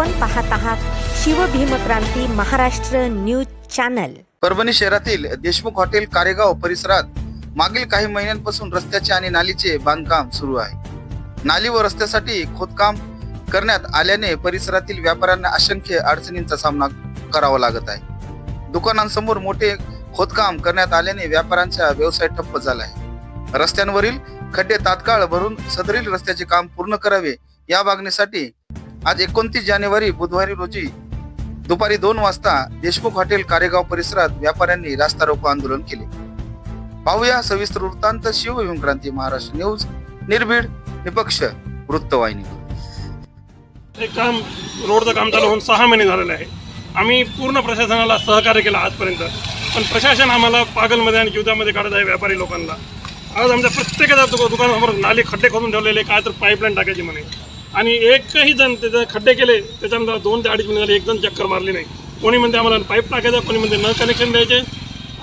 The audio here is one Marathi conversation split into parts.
आपण पाहत आहात शिवभीमक्रांती महाराष्ट्र न्यूज चॅनल. परभणी शहरातील देशमुख हॉटेल कारेगाव परिसरात मागील काही महिन्यांपासून रस्त्याचे आणि नालीचे बांधकाम सुरू आहे. नाली व रस्त्यासाठी खोदकाम करण्यात आल्याने परिसरातील व्यापाऱ्यांना असंख्य अडचणींचा सामना करावा लागत आहे. दुकानांसमोर मोठे खोदकाम करण्यात आल्याने व्यापाऱ्यांचा व्यवसाय ठप्प झाला आहे. रस्त्यांवरील खड्डे तात्काळ भरून सदरील रस्त्याचे काम पूर्ण करावे या मागणीसाठी आज एकोणतीस जानेवारी बुधवारी रोजी दुपारी दोन वाजता देशमुख हॉटेल कारेगाव परिसरात व्यापाऱ्यांनी रास्ता रोको आंदोलन केले. पाहूया सविस्तर वृत्तांत शिवभीमक्रांती महाराष्ट्र न्यूज निर्भीड निपक्ष वृत्तवाहिनी. काम रोडचं काम चालू होऊन सहा महिने झालेले आहे. आम्ही पूर्ण प्रशासनाला सहकार्य केलं आजपर्यंत. पण प्रशासन आम्हाला पागलमध्ये आणि जीवतामध्ये काढत आहे व्यापारी लोकांना. आज आमच्या प्रत्येकाच्या दुकानासमोर नाले खड्डे खोदून ठेवलेले काय तर पाईपलाईन टाकायची म्हणे. आणि एकही जण त्याचे खड्डे केले त्याच्यानंतर दोन ते अडीच महिने झाले एक जण चक्कर मारली नाही. कोणी म्हणते आम्हाला पाईप टाकायचं कोणी म्हणते न कनेक्शन द्यायचे.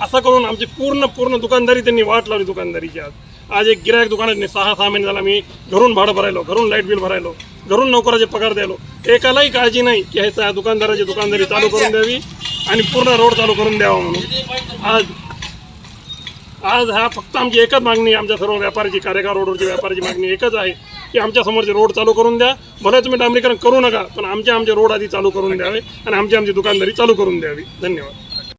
असं करून आमची पूर्ण पूर्ण दुकानदारी त्यांनी वाट लावली दुकानदारीची आज. आज एक गिरायक दुकानात नाही सहा सहा महिने झाला मी घरून भाडं भरायलो घरून लाइट बिल भरायलो घरून नोकराचे पगार द्यायलो. एकालाही काळजी नाही की हे दुकानदाराची दुकानदारी चालू करून द्यावी आणि पूर्ण रोड चालू करून द्यावा म्हणून. आज आज हा फक्त आमची एकच मागणी आमच्या सर्व व्यापाऱ्याची कार्यकाळ रोडवरची व्यापाऱ्याची मागणी एकच आहे. की आमच्या समोरचे रोड चालू करून द्या. भले तुम्ही डांबरीकरण करू नका पण आमचे आमचे रोड आधी चालू करून द्यावे आणि आमची आमची दुकानदारी चालू करून द्यावी. धन्यवाद.